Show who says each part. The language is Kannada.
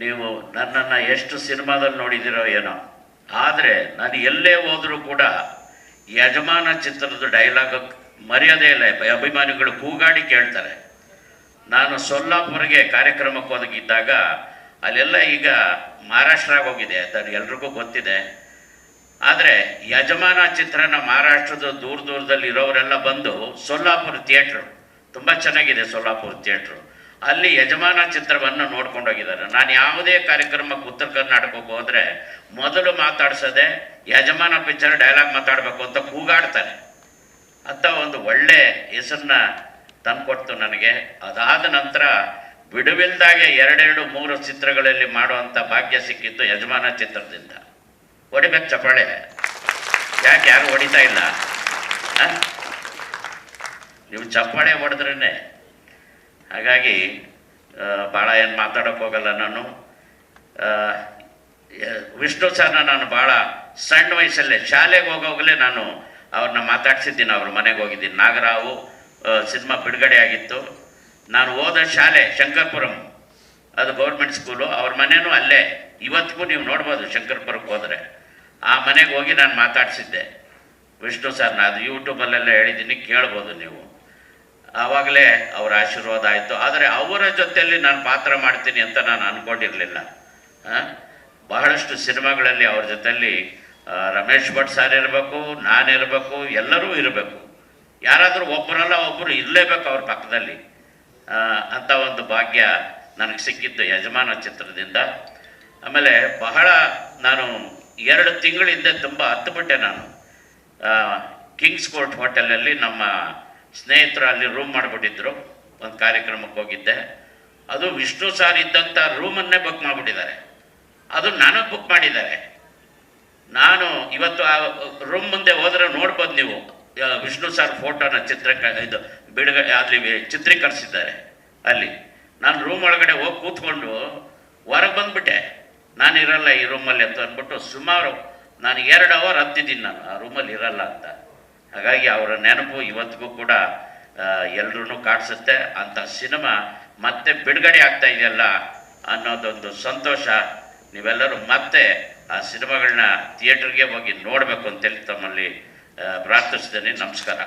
Speaker 1: ನೀವು ನನ್ನನ್ನು ಎಷ್ಟು ಸಿನಿಮಾದಲ್ಲಿ ನೋಡಿದಿರೋ ಏನೋ. ಆದರೆ ನಾನು ಎಲ್ಲೇ ಹೋದರೂ ಕೂಡ ಯಜಮಾನ ಚಿತ್ರದ ಡೈಲಾಗ್ ಮರ್ಯಾದೆ ಇಲ್ಲ. ಅಭಿಮಾನಿಗಳು ಕೂಗಾಡಿ ಕೇಳ್ತಾರೆ. ನಾನು ಸೊಲ್ಲಾಪುರಿಗೆ ಕಾರ್ಯಕ್ರಮಕ್ಕೆ ಒದಗಿದ್ದಾಗ ಅಲ್ಲೆಲ್ಲ ಈಗ ಮಹಾರಾಷ್ಟ್ರಾಗ ಹೋಗಿದೆ ಅದು ಎಲ್ರಿಗೂ ಗೊತ್ತಿದೆ. ಆದರೆ ಯಜಮಾನ ಚಿತ್ರನ ಮಹಾರಾಷ್ಟ್ರದ ದೂರ ದೂರದಲ್ಲಿ ಇರೋರೆಲ್ಲ ಬಂದು ಸೊಲ್ಲಾಪುರ ಥಿಯೇಟ್ರು ತುಂಬ ಚೆನ್ನಾಗಿದೆ ಸೊಲ್ಲಾಪುರ ಥಿಯೇಟ್ರು ಅಲ್ಲಿ ಯಜಮಾನ ಚಿತ್ರವನ್ನು ನೋಡ್ಕೊಂಡು ಹೋಗಿದ್ದಾರೆ ನಾನು ಯಾವುದೇ ಕಾರ್ಯಕ್ರಮಕ್ಕೆ ಉತ್ತರ ಕರ್ನಾಟಕಕ್ಕೆ ಹೋದರೆ ಮೊದಲು ಮಾತಾಡ್ಸದೆ ಯಜಮಾನ ಪಿಕ್ಚರ್ ಡೈಲಾಗ್ ಮಾತಾಡಬೇಕು ಅಂತ ಕೂಗಾಡ್ತಾರೆ. ಅಂತ ಒಂದು ಒಳ್ಳೆ ಹೆಸರನ್ನ ತಂದುಕೊಡ್ತು ನನಗೆ. ಅದಾದ ನಂತರ ಬಿಡುವಿಲ್ದಾಗೆ ಎರಡೆರಡು ಮೂರು ಚಿತ್ರಗಳಲ್ಲಿ ಮಾಡುವಂಥ ಭಾಗ್ಯ ಸಿಕ್ಕಿದ್ದು ಯಜಮಾನ ಚಿತ್ರದಿಂದ. ಹೊಡಿಬೇಕು ಚಪ್ಪಾಳೆ. ಯಾಕೆ ಯಾರು ಹೊಡಿತಾ ಇಲ್ಲ? ನೀವು ಚಪ್ಪಾಳೆ ಹೊಡೆದ್ರೇ ಹಾಗಾಗಿ ಭಾಳ ಏನು ಮಾತಾಡೋಕೆ ಹೋಗಲ್ಲ ನಾನು. ವಿಷ್ಣು ಸರ್ನ ನಾನು ಭಾಳ ಸಣ್ಣ ವಯಸ್ಸಲ್ಲೇ, ಶಾಲೆಗೆ ಹೋಗೋವಾಗಲೇ ನಾನು ಅವ್ರನ್ನ ಮಾತಾಡ್ಸಿದ್ದೀನಿ, ಅವ್ರ ಮನೆಗೆ ಹೋಗಿದ್ದೀನಿ. ನಾಗರಾವು ಸಿನಿಮಾ ಬಿಡುಗಡೆ ಆಗಿತ್ತು. ನಾನು ಹೋದ ಶಾಲೆ, ಶಂಕರ್ಪುರಂ. ಅದು ಗೌರ್ಮೆಂಟ್ ಸ್ಕೂಲು ಅವ್ರ ಮನೆಯೂ ಅಲ್ಲೇ. ಇವತ್ತಿಗೂ ನೀವು ನೋಡ್ಬೋದು ಶಂಕರ್ಪುರಕ್ಕೆ ಹೋದರೆ. ಆ ಮನೆಗೆ ಹೋಗಿ ನಾನು ಮಾತಾಡಿಸಿದ್ದೆ. ವಿಷ್ಣು ಸರ್ನ ಅದು ಯೂಟ್ಯೂಬಲ್ಲೆಲ್ಲ ಹೇಳಿದ್ದೀನಿ, ಕೇಳ್ಬೋದು ನೀವು. ಆವಾಗಲೇ ಅವರ ಆಶೀರ್ವಾದ ಆಯಿತು. ಆದರೆ ಅವರ ಜೊತೆಯಲ್ಲಿ ನಾನು ಪಾತ್ರ ಮಾಡ್ತೀನಿ ಅಂತ ನಾನು ಅಂದ್ಕೊಂಡಿರಲಿಲ್ಲ ಬಹಳಷ್ಟು ಸಿನಿಮಾಗಳಲ್ಲಿ ಅವ್ರ ಜೊತೆಯಲ್ಲಿ ರಮೇಶ್ ಭಟ್ ಸರ್ ಇರಬೇಕು ನಾನಿರಬೇಕು ಎಲ್ಲರೂ ಇರಬೇಕು. ಯಾರಾದರೂ ಒಬ್ಬರಲ್ಲ ಒಬ್ಬರು ಇರಲೇಬೇಕು ಅವ್ರ ಪಕ್ಕದಲ್ಲಿ. ಅಂತ ಒಂದು ಭಾಗ್ಯ ನನಗೆ ಸಿಕ್ಕಿದ್ದು ಯಜಮಾನ ಚಿತ್ರದಿಂದ. ಆಮೇಲೆ ಬಹಳ ನಾನು ಎರಡು ತಿಂಗಳಿಂದ ತುಂಬ ತುಂಬ ಹತ್ತುಬಿಟ್ಟೆ ನಾನು ಕಿಂಗ್ಸ್ ಕೋರ್ಟ್ ಹೋಟೆಲಲ್ಲಿ ನಮ್ಮ ಸ್ನೇಹಿತರು ಅಲ್ಲಿ ರೂಮ್ ಮಾಡಿಬಿಟ್ಟಿದ್ರು. ಒಂದು ಕಾರ್ಯಕ್ರಮಕ್ಕೆ ಹೋಗಿದ್ದೆ. ಅದು ವಿಷ್ಣು ಸಾರ್ ಇದ್ದಂಥ ರೂಮನ್ನೇ ಬುಕ್ ಮಾಡಿಬಿಟ್ಟಿದ್ದಾರೆ. ಅದು ನಾನು ಬುಕ್ ಮಾಡಿದ್ದಾರೆ. ನಾನು ಇವತ್ತು ಆ ರೂಮ್ ಮುಂದೆ ಹೋದ್ರೆ ನೋಡ್ಬೋದು ನೀವು. ವಿಷ್ಣು ಸಾರ್ ಫೋಟೋನ ಚಿತ್ರ ಇದು ಬಿಡುಗಡೆ ಅಲ್ಲಿ ಚಿತ್ರೀಕರಿಸಿದ್ದಾರೆ. ಅಲ್ಲಿ. ನಾನು ರೂಮ್ ಒಳಗಡೆ ಹೋಗಿ ಕೂತ್ಕೊಂಡು ಹೊರಗೆ ಬಂದ್ಬಿಟ್ಟೆ. ನಾನು ಇರಲ್ಲ ಈ ರೂಮಲ್ಲಿ ಅಂತ ಅಂದ್ಬಿಟ್ಟು ಸುಮಾರು ನಾನು ಎರಡು ಅವರ್ ಹತ್ತಿದ್ದೀನಿ ನಾನು. ಆ ರೂಮಲ್ಲಿ ಇರಲ್ಲ ಅಂತ. ಹಾಗಾಗಿ ಅವರ ನೆನಪು ಇವತ್ತಿಗೂ ಕೂಡ ಎಲ್ಲರೂ ಕಾಡಿಸುತ್ತೆ ಅಂಥ ಸಿನಿಮಾ ಮತ್ತೆ ಬಿಡುಗಡೆ ಆಗ್ತಾ ಇದೆಯಲ್ಲ ಅನ್ನೋದೊಂದು ಸಂತೋಷ ನೀವೆಲ್ಲರೂ ಮತ್ತೆ ಆ ಸಿನಿಮಾಗಳನ್ನ ಥಿಯೇಟ್ರಿಗೆ ಹೋಗಿ ನೋಡಬೇಕು ಅಂತೇಳಿ ತಮ್ಮಲ್ಲಿ ಪ್ರಾರ್ಥಿಸ್ತೇನೆ. ನಮಸ್ಕಾರ.